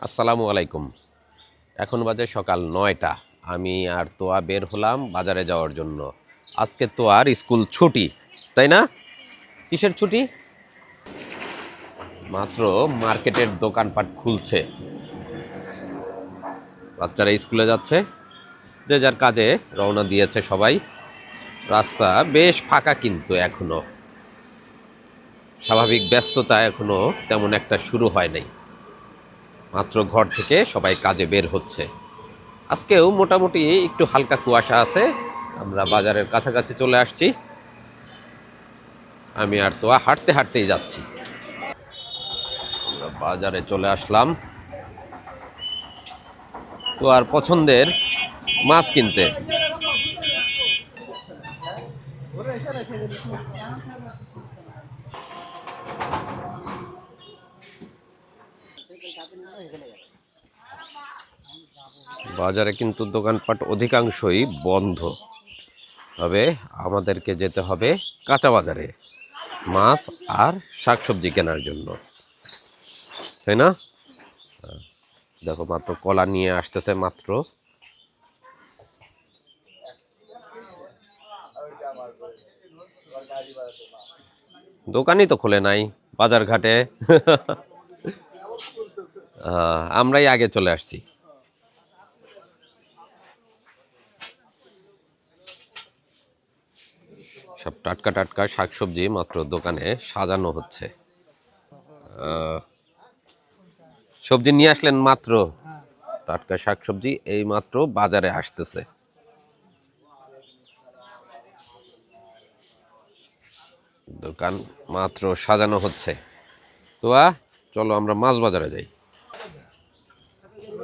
আসসালামু আলাইকুম। এখন বাজে সকাল নয়টা। আমি আর তোয়া বের হলাম বাজারে যাওয়ার জন্য। আজকে তো আর স্কুল ছুটি, তাই না? কিসের ছুটি? মাত্র মার্কেটের দোকানপাট খুলছে। বাচ্চারা স্কুলে যাচ্ছে। যে যার কাজে রওনা দিয়েছে সবাই। রাস্তা বেশ ফাঁকা কিন্তু এখনও। স্বাভাবিক ব্যস্ততা এখনও তেমন একটা শুরু হয় নাই। মাত্র ঘর থেকে সবাই কাজে বের হচ্ছে। আজকেও মোটামুটি একটু হালকা কুয়াশা আছে। আমরা বাজারের কাছাকাছি চলে আসছি। আমি আর তো হাঁটতে হাঁটতেই যাচ্ছি। আমরা বাজারে চলে আসলাম। তো আর পছন্দের মাছ কিনতে। বাজারে কিন্তু দোকানপাট অধিকাংশই বন্ধ। তবে আমাদেরকে যেতে হবে কাঁচা বাজারে, মাছ আর শাকসবজি কেনার জন্য। তাই না। দেখো, মাত্র কলা নিয়ে আসতেছে মাত্র। দোকানই তো খোলে নাই বাজার ঘাটে আমরাই আগে চলে আসছি। সব টাটকা টাটকা শাকসবজি মাত্র দোকানে সাজানো হচ্ছে। সবজি নিয়ে আসলেন মাত্র। টাটকা শাকসবজি এই মাত্র বাজারে আসতেছে। দোকান মাত্র সাজানো হচ্ছে। তো চলো আমরা মাছ বাজারে যাই।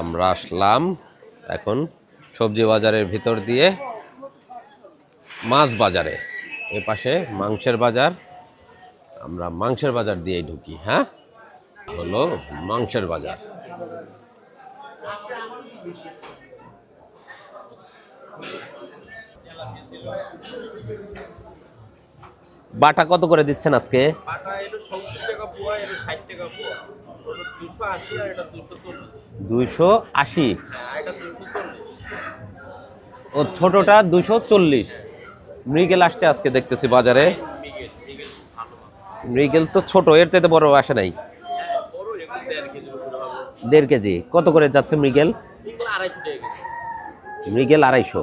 আমরা আসলাম এখন সবজি বাজারের ভিতর দিয়ে মাছ বাজারে। এ পাশে মাংসের বাজার। আমরা মাংসের বাজার দিয়েই ঢুকি হ্যাঁ? হলো মাংসের বাজার। বাটা কত করে দিচ্ছেন আজকে? পাটা এটা সত্তর টাকা পোয়া, এটা ষাট টাকা পোয়া। দুইশো আশি। ও ছোটটা দুশো চল্লিশ। মৃগেল আসছে আজকে দেখতেছি বাজারে। মিগেল তো ছোট, এর চাইতে বড় আসে নাই। দেড় কেজি। কত করে যাচ্ছে মৃগেল? মৃগেল আড়াইশো।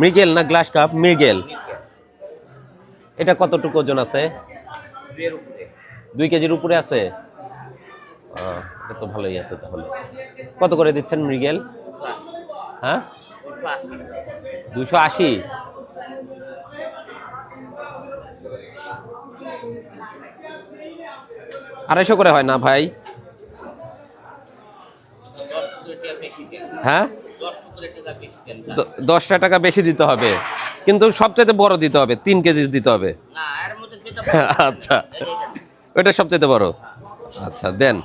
মৃগেল না গ্লাস কাপ? মৃগেল। এটা কতটুকু ওজন আছে? দুই কেজির উপরে আছে? এটা তো ভালোই আছে তাহলে। কত করে দিচ্ছেন মৃগেল? হ্যাঁ? দুশো আশি। আড়াইশো করে হয় না ভাই? হ্যাঁ? দশটা টাকা বেশি দিতে হবে। কিন্তু সবচাইতে বড় দিতে হবে তিন কেজি দিতে হবে। আচ্ছা। ওইটা সবচাইতে বড়। আচ্ছা দেন।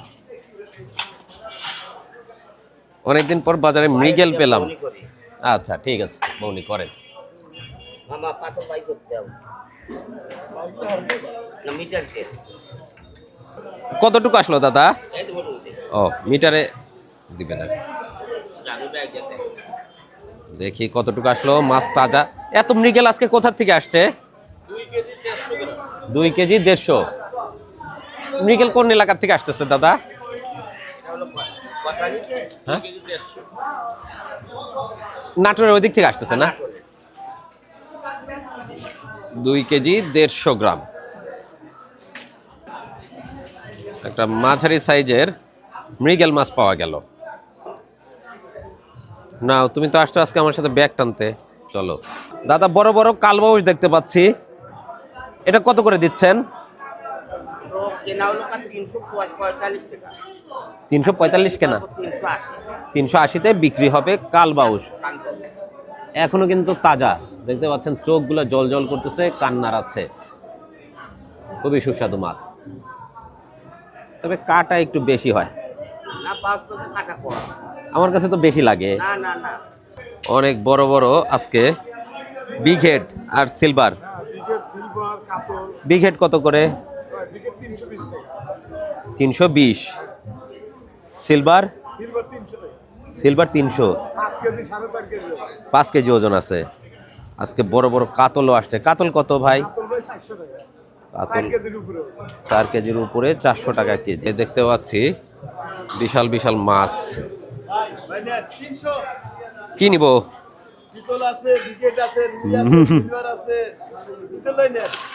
অনেকদিন পর বাজারে মৃগেল পেলাম। আচ্ছা ঠিক আছে বৌনি করেন। কতটুকু আসলো দাদা? ও মিটারে দিবেন দেখি কতটুকু আসলো মাছ তাজা। এত মৃগেল আজকে কোথার থেকে আসছে? দুই কেজি দেড়শো। মৃগেল কোন এলাকার থেকে আসতেছে দাদা? হ্যাঁ? নাটোরের ওই দিক থেকে আসতেছে না? দুই কেজি দেড়শো গ্রাম। একটা মাঝারি সাইজের মৃগেল মাছ পাওয়া গেল। না তুমি তো আসছো আজকে আমার সাথে ব্যাগ টানতে। চলো। দাদা, বড় বড় কালবাউস দেখতে পাচ্ছি। এটা কত করে দিচ্ছেন? কেনা হলো তিনশো পঁয়তাল্লিশ টাকা। তিনশো পঁয়তাল্লিশ কেনা? তিনশো আশিতে বিক্রি হবে কালবাউস কান্তন এখনও কিন্তু তাজা। দেখতে পাচ্ছেন চোখগুলো জল জল করতেছে কান্নার আছে। খুবই সুস্বাদু মাছ। তবে কাটা একটু বেশি হয়। আমার কাছে তো বেশি লাগে। অনেক বড় বড় আজকে বিগ হেড আর সিলভার। বিগ হেড কত করে? তিনশো বিশ। সিলভার? সিলভার তিনশো। পাঁচ কেজি ওজন আছে। আজকে বড় বড় কাতলও আসছে। কাতল কত ভাই? কাতল চার কেজির উপরে। চারশো টাকা কেজি। দেখতে পাচ্ছি বিশাল বিশাল মাছ। কি নিব?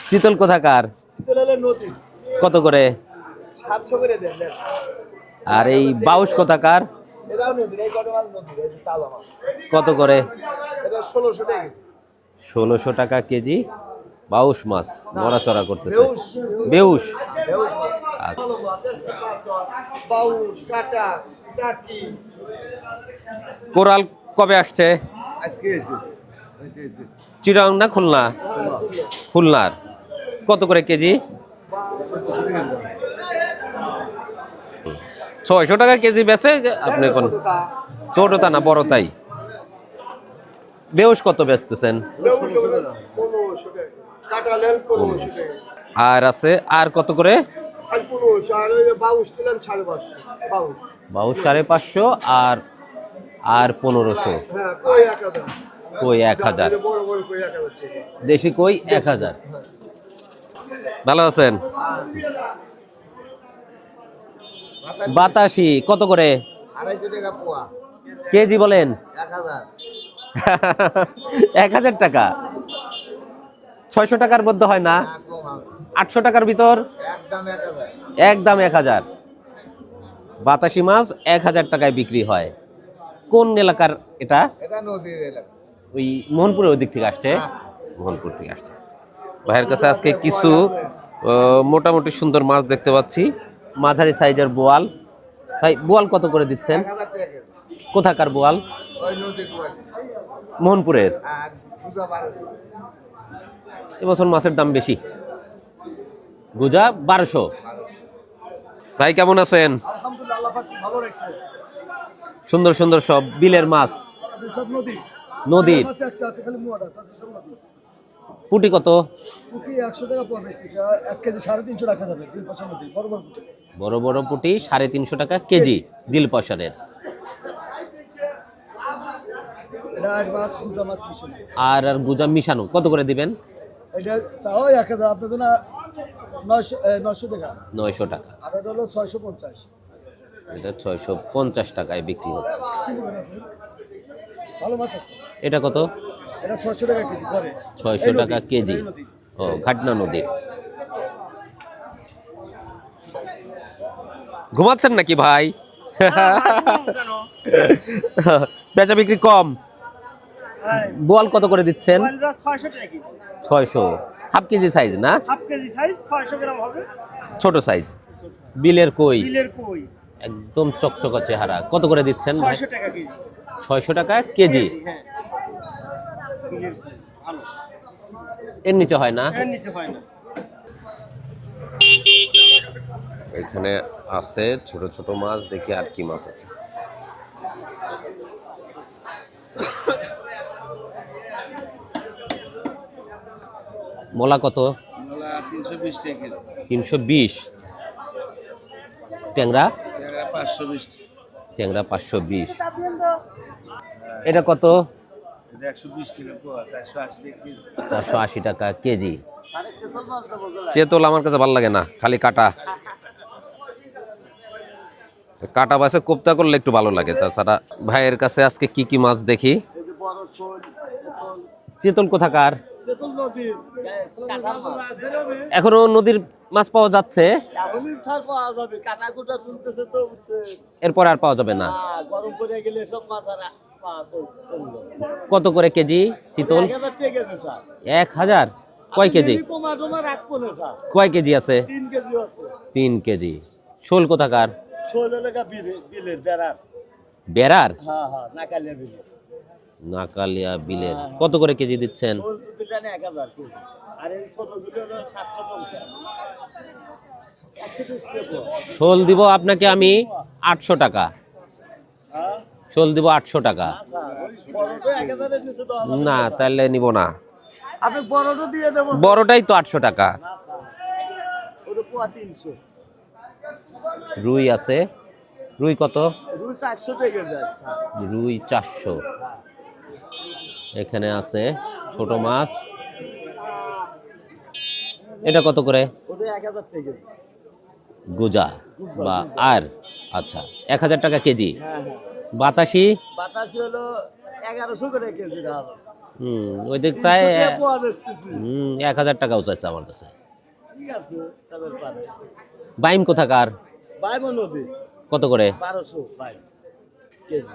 শীতল কোথাকার? কত করে? সাতশো করে দেন নেন আর এই বাউস কোথাকার? কত করে? এটা ষোলোশো টাকা কেজি। ষোলোশো টাকা কেজি বাউস মাছ নড়াচড়া করতেছে। বেউস। কোরাল কবে আসছে? আজকে এসে চিরাং না খুলনা? খুলনার। কত করে কেজি? ছয়শো টাকা কেজি বেচে আপনি কোন ছোটটা না, বড় তাই। বেউস কত বেচতেছেন? আর আছে, আর কত করে? তুলেন সাড়ে পাঁচশো আর আর পনেরোশো। কই এক হাজার? দেশি কই এক হাজার? ভালো আছেন? বাতাসি। কত করে? কেজি বলেন? এক হাজার। টাকা। ছয়শো টাকার মধ্যে হয় না? আটশো টাকার ভিতর? একদম এক হাজার। বাতাসি মাছ এক হাজার টাকায় বিক্রি হয়। কোন এলাকার এটা? ওই মোহনপুরের ওই দিক থেকে আসছে? মোহনপুর থেকে আসছে। ভাইয়ের কাছে আজকে কিছু মোটামুটি সুন্দর মাছ দেখতে পাচ্ছি। মাঝারি সাইজের বোয়াল। ভাই, বোয়াল কত করে দিচ্ছেন? কোথাকার বোয়াল? মোহনপুরের। এবছর মাছের দাম বেশি। গুজা বারোশো। ভাই, কেমন আছেন? সুন্দর সুন্দর সব বিলের মাছ। নদীর পুটি কত? পুঁটি একশো টাকা এক কেজি সাড়ে তিনশো টাকা যাবে বড় বড় পুঁটি। বড় বড় পুটি সাড়ে তিনশো টাকা কেজি দিল মিশানো আর আর গুজা মিশানো কত করে দিবেন? এটা চাও এক হাজার আপনাদের না নয়শো টাকা। নয়শো টাকা। আর এটা হলো ছয়শো পঞ্চাশ। এটা ছয়শো পঞ্চাশ টাকায় বিক্রি হচ্ছে? ভালো মাছ আছে। এটা কত? এটা ছয়শো টাকা কেজি ছয়শো টাকা কেজি। ও ঘাটনা নদীর ঘুমাচ্ছেন নাকি ভাই? বেচা বিক্রি কম। বল কত করে দিচ্ছেন? ছয়শো হাফ কেজি সাইজ না? হাফ কেজি সাইজ ছয়শো গ্রাম হবে। ছোট সাইজ বিলের কই? বিলের কই? একদম চকচকা চেহারা। কত করে দিচ্ছেন ছয়শো টাকা কেজি। ছয়শো টাকা কেজি? হ্যাঁ। এর নিচে হয় না? এর নিচে হয় না। এখানে আছে ছোট ছোট মাছ দেখি আর কি মাছ আছে। মলা কত? তিনশো বিশ তিনশো বিশ। ট্যাংরা? পাঁচশো বিশ ট্যাংরা পাঁচশো বিশ। এটা কত একশো বিশ টাকা পোয়া চারশো আশি টাকা কেজি। চেতল আমার কাছে ভালো লাগে না খালি কাটা। কাটা বাসে কোপ্তা করলে একটু ভালো লাগে তাছাড়া ভাইয়ের কাছে আজকে কি কি মাছ দেখি? চেতল। কোথাকার? এখনও নদীর মাছ পাওয়া যাচ্ছে? এরপর আর পাওয়া যাবে না। গরম করে গেলে সব মাছ কত করে কেজি চিতল? এক হাজার কয় কেজি? কয় কেজি আছে? তিন কেজি শোল কোথাকার? বেড়ার। হ্যাঁ হ্যাঁ নাকালিয়া বিলের। কত করে কেজি দিচ্ছেন? শোল দিব আপনাকে আমি আটশো টাকা। শোল দিব আটশো টাকা। না তাহলে নিব না। বড়টাই তো আটশো টাকা। রুই আছে। রুই কত? রুই চারশো এখানে আছে ছোট মাছ। এটা কত করে? গুজা বা আর? আচ্ছা এক হাজার টাকা কেজি। হ্যাঁ হ্যাঁ। বাতাসি? বাতাসি হলো এগারোশো করে কেজি দাম হুম ওই দিক চাই হুম এক হাজার টাকাও চাইছে আমার কাছে। ঠিক আছে বাইম কোথাকার? বাইমন নদী। কত করে? বারোশো বাই কেজি।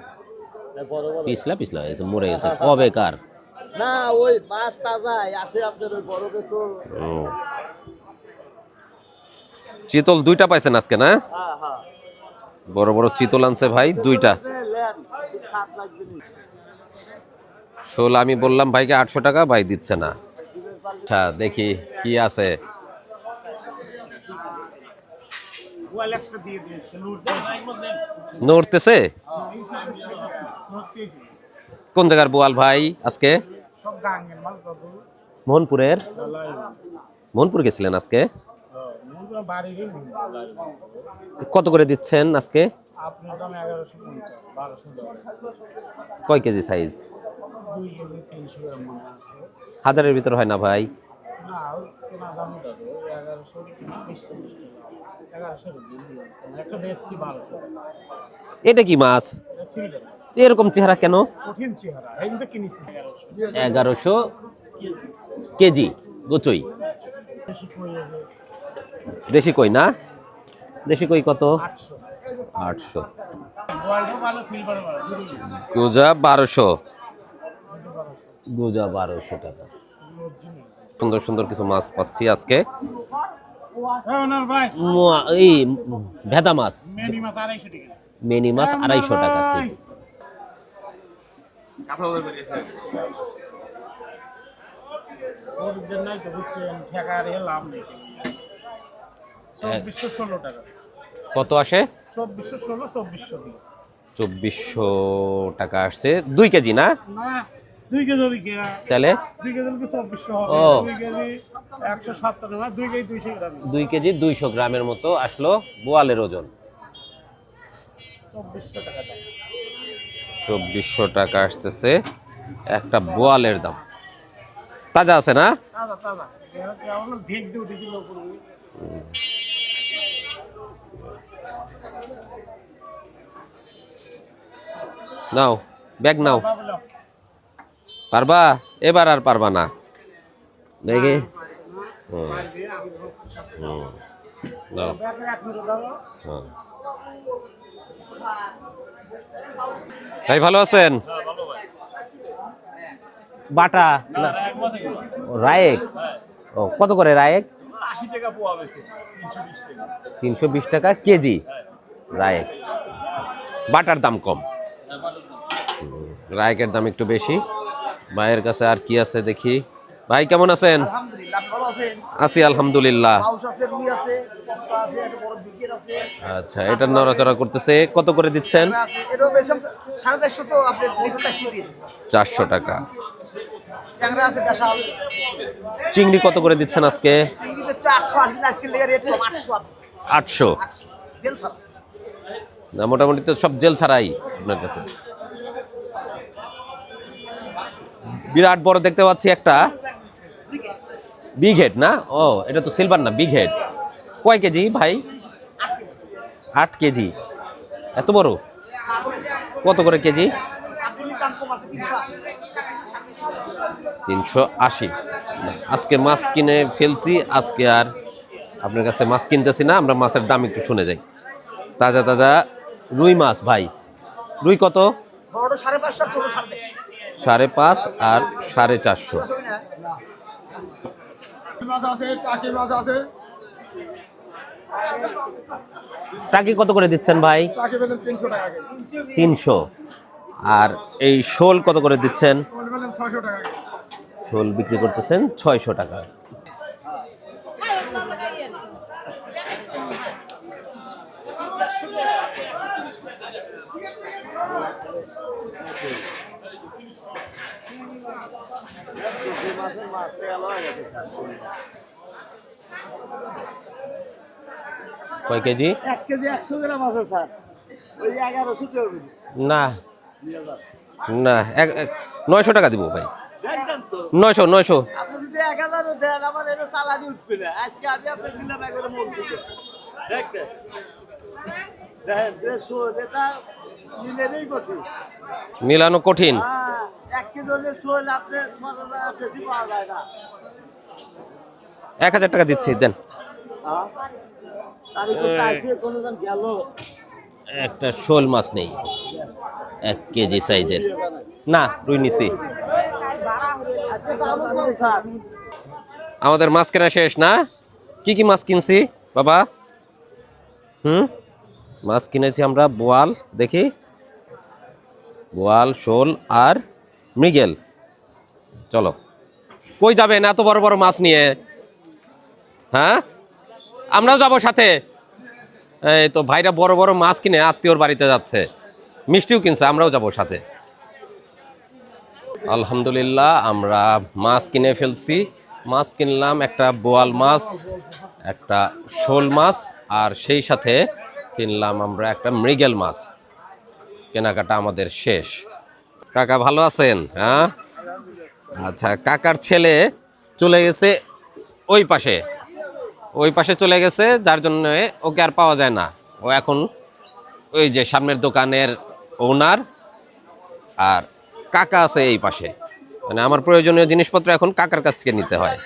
পিছলা পিছলা হয়েছে মরে গেছে। কবে কার? না ওই মাছ তাজা আসে আপনার ওই বরফে তো চিতল দুইটা পাইছেন আজকে না? হ্যাঁ হ্যাঁ। বড় বড় চিতল আনছে ভাই দুইটা। শোল আমি বললাম ভাইকে আটশো টাকা ভাই দিচ্ছে না। আচ্ছা দেখি কি আছে। নড়তেছে? কোন জায়গার বোয়াল ভাই আজকে? মোহনপুরের। মোহনপুর গেছিলেন আজকে? কত করে দিচ্ছেন আজকে? কয় কেজি সাইজ হাজারের ভিতর হয় না ভাই? এটা কি মাছ? এরকম চেহারা কেন? এগারোশো কেজি, গোচই। দেশি কই না? দেশি কই কত? আটশো। গুজা বারোশো। গুজা বারোশো টাকা। সুন্দর সুন্দর কিছু মাছ পাচ্ছি আজকে। হ্যাঁ ওনার ভাই। মোয়া- এই ভেদা মাছ। মেনি মাছ আড়াইশো টাকা। কেজি। নাই তো বুঝছেন ঠেকার এ লাভ নেই। টাকা কত আসে? চব্বিশশো টাকা আসছে। দুই কেজি না? তাহলে? দুই কেজি ও। দুই দুইশো গ্রামের মতো আসলো বোয়ালের ওজন। চব্বিশশো টাকা আসতেছে একটা বোয়ালের দাম। তাজা আছে না? নাও ব্যাগ নাও। পারবা? এবার আর পারবা না। দেখি। ভাই, ভালো আছেন? বাটা? রায়েক? ও, কত করে রায়েক? আশি টাকা পোয়া তিনশো বিশ টাকা। কেজি। রায়েক। বাটার দাম কম। রায়েকের দাম একটু বেশি। ভাইয়ের কাছে আর কি আছে দেখি। ভাই কেমন আছেন? আলহামদুলিল্লাহ আপনি ভালো আছেন? আছি আলহামদুলিল্লাহ। আচ্ছা এটা নড়াচড়া করতেছে। কত করে দিচ্ছেন। চারশো টাকা। ট্যাংরা আছে দেশাল। চিংড়ি কত করে দিচ্ছেন আজকে? চিংড়ি আটশো আজকে আজকে লেগে রেট কম আটশো আটশো? আটশো। তেল ছাড়া। না মোটামুটি তো সব জেল ছাড়াই আপনার কাছে। বিরাট বড় দেখতে পাচ্ছি একটা। বিগ হেড না? ও এটা তো সিলভার না বিগ হেড কয় কেজি ভাই? আট কেজি। এত বড়? কত করে কেজি আপেলের দাম কম আছে তিনশো আশি তিনশো আশি। আজকে মাছ কিনে ফেলছি আজকে আর আপনার কাছে মাছ কিনতেছি না আমরা মাছের দাম একটু শুনে যাই। তাজা তাজা রুই মাছ ভাই। রুই কত? সাড়ে পাঁচ আর সাড়ে চারশো। টাকি কত করে দিচ্ছেন ভাই? তিনশো। আর এই শোল কত করে দিচ্ছেন? শোল বিক্রি করতেছেন ছয়শো টাকা। কয় কেজি? এক কেজি একশো গ্রাম আছে স্যার। ওই এগারোশো না না নয়শো টাকা দিব ভাই। নয়শো নয়শো। মিলানো কঠিন। হ্যাঁ এক হাজার টাকা দিচ্ছি দেন। হ্যাঁ। একটা শোল মাছ নেই। এক কেজি সাইজের। না রুই নিছি আজকে দাম কম স্যার আমাদের মাছ কেনা শেষ, না? কি কি মাছ কিনছি, বাবা? হুম? মাছ কিনেছি আমরা বোয়াল, দেখি। বোয়াল, শোল আর মৃগেল। চলো। কই যাবেন এত বড় বড় মাছ নিয়ে? হ্যাঁ? আমরাও যাব সাথে। এই তো ভাইরা বড় বড় মাছ কিনে আত্মীয়র বাড়িতে যাচ্ছে। মিষ্টিও কিনছে, আমরাও যাব সাথে। আলহামদুলিল্লাহ, আমরা মাছ কিনে ফেলছি। মাছ কিনলাম একটা বোয়াল মাছ, একটা শোল মাছ, আর সেই সাথে কিনলাম আমরা একটা মৃগেল মাছ। কেনাকাটা আমাদের শেষ। কাকা ভালো আছেন? হ্যাঁ? আচ্ছা কাকার ছেলে চলে গেছে ওই পাশে। ওই পাশে চলে গেছে, যার জন্য ওকে আর পাওয়া যায় না। ও এখন ওই যে সামনের দোকানের ওনার আর কাকা আছে এই পাশে। মানে আমার প্রয়োজনীয় জিনিসপত্র এখন কাকার কাছ থেকে নিতে হয়।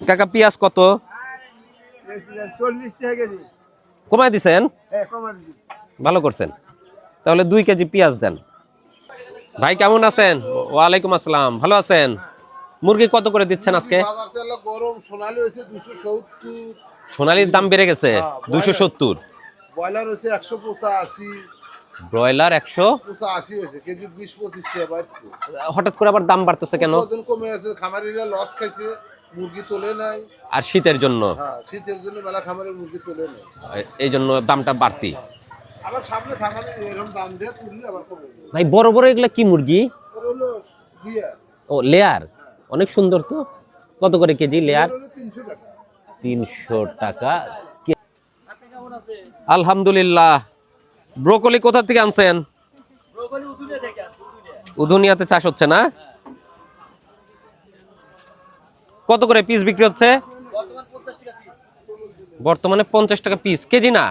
কাকা পেঁয়াজ কত? কমায় দিছেন? হ্যাঁ ভালো করছেন। তাহলে দুই কেজি পেঁয়াজ দেন। ভাই কেমন আছেন? ওয়ালাইকুম আসসালাম। ভালো আছেন? মুরগি কত করে দিচ্ছেন আজকে? বাজার তেল গরম সোনালি হয়েছে দুশো সত্তর। সোনালির দাম বেড়ে গেছে দুশো সত্তর। ব্রয়লার হয়েছে একশো পঁচাশি। ব্রয়লার একশো। হয়েছে কেজি বিশ পঁচিশ টাকা বাড়ছে। হঠাৎ করে আবার দাম বাড়তেছে কেন? কমে আছে খামারিরা লস খাইছে মুরগি তোলে নাই। আর শীতের জন্য? হ্যাঁ শীতের জন্য মেলা খামারের মুরগি তোলে নাই। এই জন্য দামটা বাড়তি। আবার সামনে খামারে এরকম দাম দিয়ে তুললে আবার কমে ভাই বড় বড় এগুলা কি মুরগি? ও লেয়ার অনেক সুন্দর তো। কত করে কেজি লেয়ার তিনশো টাকা। আলহামদুলিল্লাহ। ব্রোকলি কোথা থেকে আনছেন? উদুনিয়াতে চাষ হচ্ছে না? কত করে পিস বিক্রি হচ্ছে? বর্তমানে পঞ্চাশ টাকা পিস কেজি না?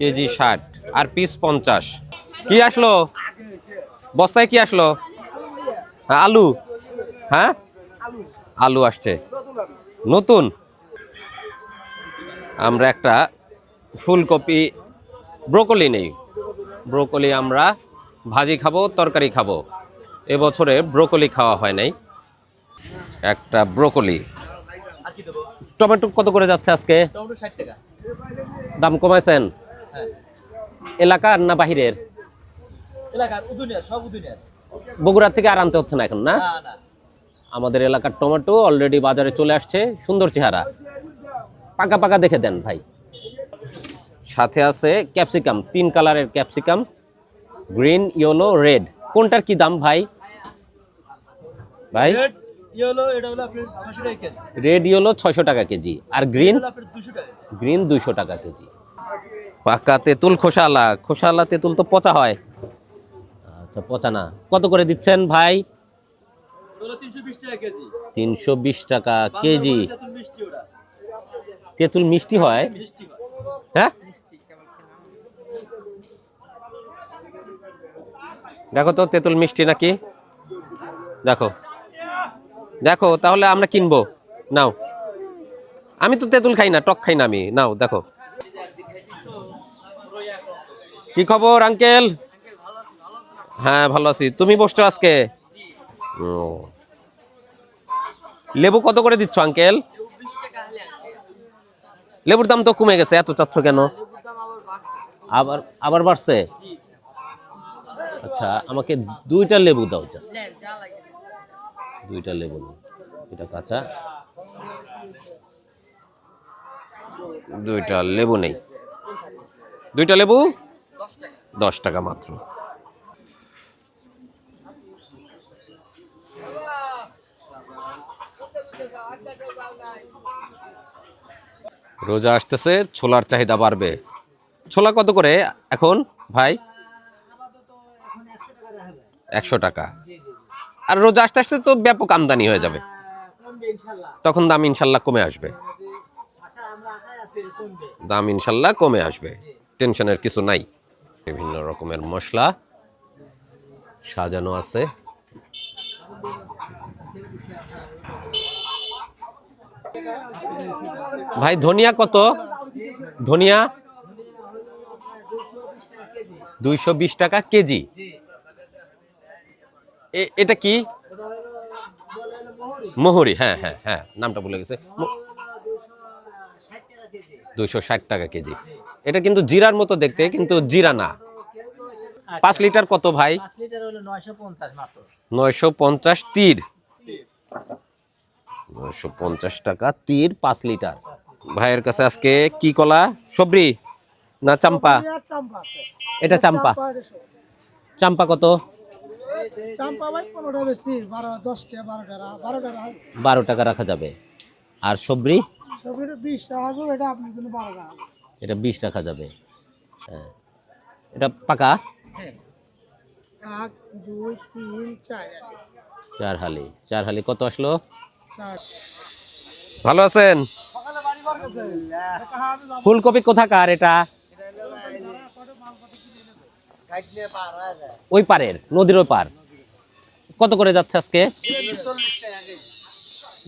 কেজি ষাট আর পিস পঞ্চাশ। কি আসলো? বস্তায় কি আসলো? আলু। হ্যাঁ? আলু আসছে। নতুন? আমরা একটা ফুলকপি ব্রোকলি নেই। ব্রোকলি আমরা ভাজি খাব তরকারি খাব। এবছরে ব্রোকলি খাওয়া হয় নাই। একটা ব্রোকলি। টমেটো কত করে যাচ্ছে আজকে? দাম কমাইছেন? এলাকার না বাহিরের? এলাকার উদুনিয়া সব উদুনিয়ার। বগুড়া থেকে আর আনতে হচ্ছে না এখন না। আমাদের এলাকার টমেটো অলরেডি বাজারে চলে আসছে সুন্দর চেহারা। পাকা পাকা দেখে দেন ভাই। সাথে আছে ক্যাপসিকাম তিন কালারের ক্যাপসিকাম গ্রিন ইয়েলো রেড। কোনটার কি দাম ভাই? ভাই? রেড ইয়েলো ছয়শো টাকা কেজি। আর গ্রিন? আপনার দুশো টাকা গ্রিন কেজি। পাকা তেঁতুল খোসালা খোসালা তেঁতুল তো পচা হয়। আচ্ছা পচা না। কত করে দিচ্ছেন ভাই? তিনশো বিশ টাকা কেজি। তেঁতুল মিষ্টি হয়। হয়? দেখো তো, তেঁতুল মিষ্টি নাকি? দেখো। দেখো, তাহলে আমরা কিনবো। নাও। আমি তো তেঁতুল খাই না, টক খাই না আমি। নাও, দেখো। কি খবর, আঙ্কেল? হ্যাঁ ভালো আছি। তুমি বসছো আজকে। লেবু কত করে দিচ্ছ, আঙ্কেল? লেবুর দাম তো কমে গেছে, এত চাচ্ছ কেন? আবার আবার বাড়ছে? আচ্ছা আমাকে দুইটা লেবু দাও জাস্ট দুইটা লেবু। এটা কাঁচা। দুইটা লেবু নেই। দুইটা লেবু? দশ টাকা মাত্র। রোজা আসতেছে, ছোলার চাহিদা বাড়বে। ছোলা কত করে এখন, ভাই? একশো টাকা। আর রোজা আসতে আসতে তো ব্যাপক আমদানি হয়ে যাবে। তখন দাম ইনশাল্লাহ কমে আসবে। দাম ইনশাল্লাহ কমে আসবে। টেনশনের কিছু নাই। বিভিন্ন রকমের মশলা সাজানো আছে। ভাই, ধনিয়া কত? ধনিয়া দুইশো বিশ টাকা কেজি। এ- এটা কি? মোহরি হ্যাঁ হ্যাঁ হ্যাঁ নামটা ভুলে গেছে। দুইশো ষাট টাকা কেজি। এটা কিন্তু জিরার মতো দেখতে কিন্তু জিরা না। পাঁচ লিটার কত ভাই? নয়শো পঞ্চাশ তীর। নয়শো পঞ্চাশ টাকা তীর পাঁচ লিটার। ভাইয়ের কাছে আজকে কি কলা? সবরি। না চাম্পা। এটা চাম্পা। চাম্পা কত? বারো টাকা রাখা যাবে। আর সবরি? এটা বিশ রাখা যাবে। হ্যাঁ। এটা পাকা? চার চার হালি। চার হালি কত আসলো? ভালো আছেন? ফুলকপি কোথাকার এটা? ওই পারের নদীর ওই পার। কত করে যাচ্ছে আজকে?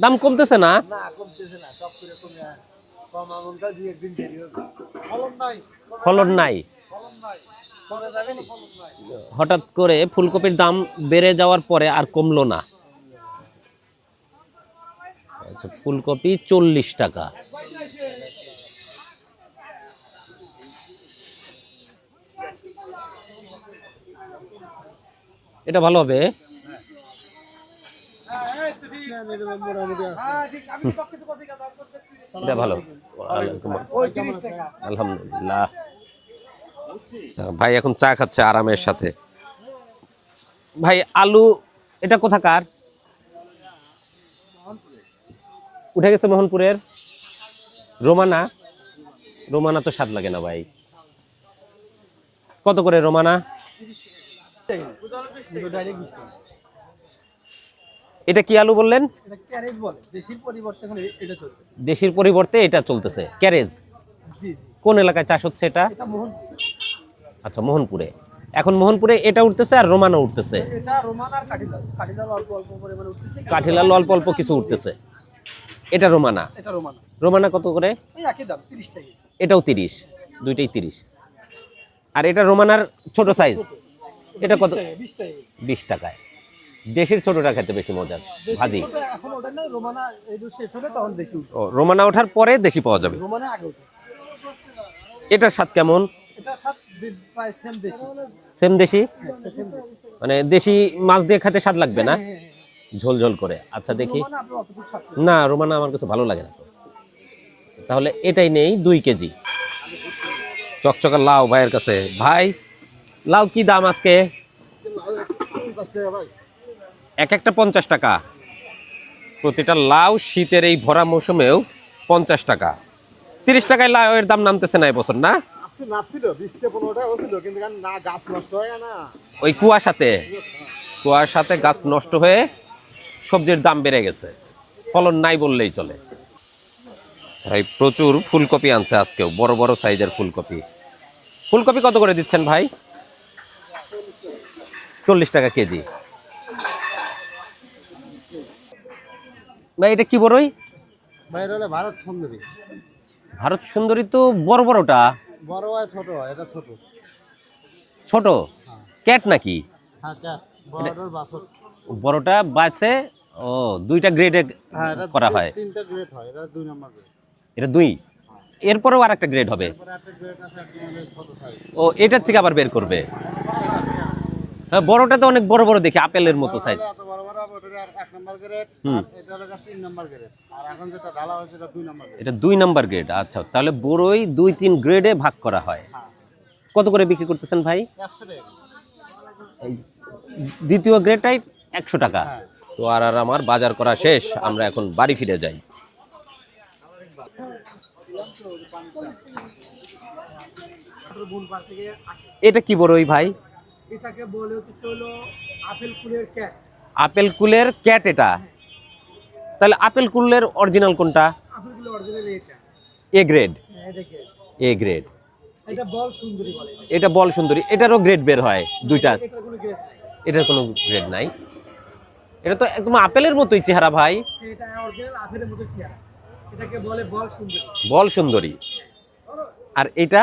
দাম কমতেছে না? ফলন নাই। হঠাৎ করে ফুলকপির দাম বেড়ে যাওয়ার পরে আর কমলো না। আচ্ছা ফুলকপি চল্লিশ টাকা। এটা ভালো হবে। এটা ভালো। আলহামদুলিল্লাহ। ভাই এখন চা খাচ্ছে আরামের সাথে। ভাই আলু এটা কোথাকার? উঠে গেছে মোহনপুরের। রোমানা? রোমানা তো স্বাদ লাগে না ভাই। কত করে রোমানা? এটা কি আলু বললেন? এটা দেশির পরিবর্তে এটা চলতেছে। দেশির পরিবর্তে এটা চলতেছে। ক্যারেজ কোন এলাকায় চাষ হচ্ছে এটা? আচ্ছা মোহনপুরে। এখন মোহনপুরে এটা উঠতেছে আর রোমানা উঠতেছে কাঠিলাল অল্প অল্প কিছু উঠতেছে। এটা রোমানা? রোমানা। কত করে? এটাও তিরিশ। দুইটাই তিরিশ। আর এটা রোমানার ছোট সাইজ এটা কত? বিশ টাকায়। দেশের ছোটটা খেতে বেশি মজার ভাজি। রোমানা ওঠার পরে দেশি পাওয়া যাবে। এটার স্বাদ কেমন? সেম দেশি। সেম দেশি? মানে দেশি মাছ দিয়ে খেতে স্বাদ লাগবে না? ঝোল ঝোল করে। আচ্ছা দেখি। না। রোমানা আমার কাছে ভালো লাগে না তাহলে এটাই নেই দুই কেজি। চকচকা লাউ ভাইয়ের কাছে। ভাই লাউ কি দাম আজকে? এক একটা পঞ্চাশ টাকা। প্রতিটা লাউ শীতের এই ভরা মৌসুমেও পঞ্চাশ টাকা। তিরিশ টাকায় লাউ এর দাম নামতেছে না এবছর না। ওই কুয়াশাতে। কুয়াশাতে গাছ নষ্ট হয়ে সবজির দাম বেড়ে গেছে। ফলন নাই বললেই চলে। ভাই প্রচুর ফুলকপি আনছে আজকেও বড় বড় সাইজের ফুলকপি। ফুলকপি কত করে দিচ্ছেন ভাই? চল্লিশ টাকা কেজি। ভাই এটা কি বড়ই ভারত সুন্দরী। ভারত সুন্দরী তো বড় বড়টা? বড় হয় ছোট হয় এটা ছোট। ছোট? ক্যাট নাকি? হ্যাঁ বড়টা বাসে ও দুইটা গ্রেডে হ্যাঁ করা হয়। তিনটা গ্রেড হয় এটা দুই নম্বর এটা দুই? এরপরেও আর একটা গ্রেড হবে ও এটার থেকে আবার বের করবে? হ্যাঁ বড়টা তো অনেক বড় বড় দেখি আপেলের মতো সাইজ এটা দুই নম্বর গ্রেড আচ্ছা তাহলে বড়ই দুই তিন গ্রেডে ভাগ করা হয়। কত করে বিক্রি করতেছেন ভাই? একশো টাকা। এই দ্বিতীয় গ্রেডটাই একশো টাকা। তো আর আর আমার বাজার করা শেষ আমরা এখন বাড়ি ফিরে যাই। এটা কি বড়ই ভাই? এটাকে বলে হচ্ছে হলো আপেল কুলের ক্যাট। আপেল কুলের ক্যাট এটা? তাহলে আপেল কুলের অরিজিনাল কোনটা? আপেল কুলের অরিজিনাল এটা। A grade. হ্যাঁ, এ গ্রেড। এটা বল সুন্দরী বলে এটা বল সুন্দরী। এটারও গ্রেড বের হয় দুইটা। এটার কোনো গ্রেড নাই। এটা তো একদম আপেলের মতোই চেহারা ভাই। এটা অরিজিনাল আপেলের মতো চেয়ার এটাকে বলে বল সুন্দরী। বল সুন্দরী। আর এটা?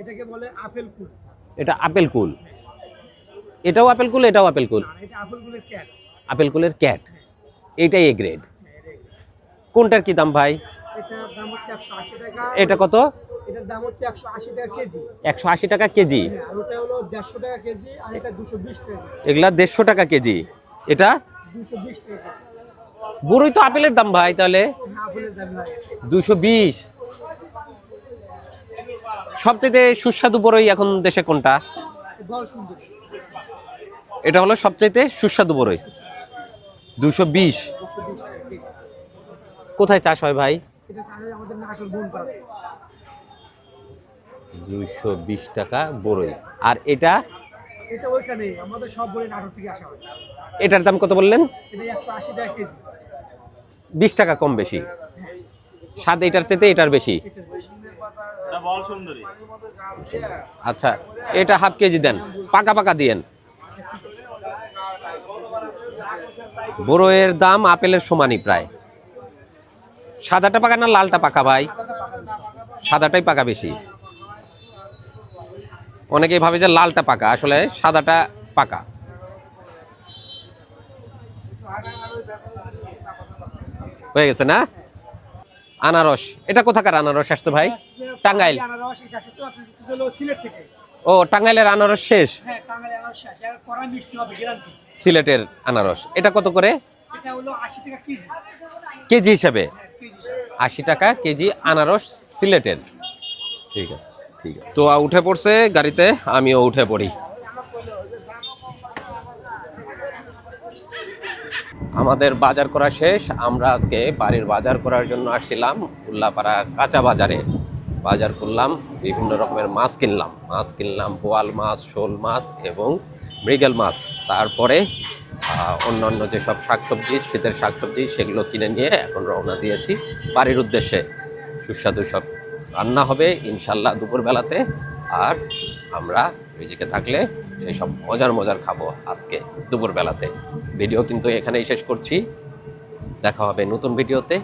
এটাকে বলে আপেল কুল। এটা আপেল কুল। এটাও আপেল কুল এটাও আপেল কুল। আপেল কুলের ক্যাট এইটাই এ গ্রেড কোনটার কি দাম ভাই? এটা কত? একশো আশি টাকা কেজি। হ্যাঁ টাকা কেজি এগুলা দেড়শো টাকা কেজি। এটা? বড়ই তো আপেলের দাম ভাই তাহলে। হ্যাঁ, দুশো বিশ। সবচেয়ে সুস্বাদু বড়ই এখন দেশে কোনটা? এটা হলো সবচাইতে সুস্বাদু বড়ই দুশো বিশ। দুশো কোথায় চাষ হয় ভাই? দুইশো বিশ টাকা বড়ই আর এটা? এটা ওইখানে আমাদের সব বলে নাটোর থেকে আসা হয়। এটার দাম কত বললেন? এটা একশো আশি টাকা কেজি। বিশ টাকা কম বেশি। স্বাদ এটার চাইতে এটার বেশি। আচ্ছা এটা হাফ কেজি দেন। পাকা পাকা দিয়েন। বড়য়ের দাম আপেলের সমানই প্রায়। সাদাটা পাকা না লালটা পাকা ভাই? সাদাটাই পাকা বেশি। অনেকেই ভাবে যে লালটা পাকা, আসলে সাদাটা পাকা। হয়ে গেছে না? আনারস। এটা কোথাকার আনারস আসতো ভাই? টাঙ্গাইল। ও টাঙ্গাইলের আনারস শেষ? হ্যাঁ সিলেটের আনারস। এটা কত করে? টাকা কেজি। হিসাবে? হ্যাঁ আশি টাকা কেজি আনারস সিলেটের। ঠিক আছে ঠিক আছে। তো উঠে পড়ছে গাড়িতে আমিও উঠে পড়ি। আমাদের বাজার করা শেষ। আমরা আজকে বাড়ির বাজার করার জন্য আসছিলাম উল্লাপাড়া কাঁচা বাজারে। বাজার করলাম, বিভিন্ন রকমের মাছ কিনলাম। মাছ কিনলাম, বোয়াল মাছ, শোল মাছ এবং মৃগেল মাছ। তারপরে অন্যান্য যেসব শাকসবজি, শীতের শাকসবজি, সেগুলো কিনে নিয়ে এখন রওনা দিয়েছি। বাড়ির উদ্দেশ্যে সুস্বাদু সব রান্না হবে, ইনশাল্লাহ দুপুরবেলাতে। আর আমরা রিজিকে থাকলে সেই সব মজার মজার খাব আজকে দুপুরবেলাতে। ভিডিও কিন্তু এখানেই শেষ করছি। দেখা হবে নতুন ভিডিওতে,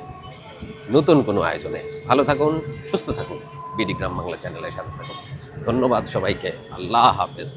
নতুন কোনো আয়োজনে। ভালো থাকুন, সুস্থ থাকুন। বিডি গ্রাম বাংলা চ্যানেলের সাথে থাকুন ধন্যবাদ সবাইকে। আল্লাহ হাফেজ।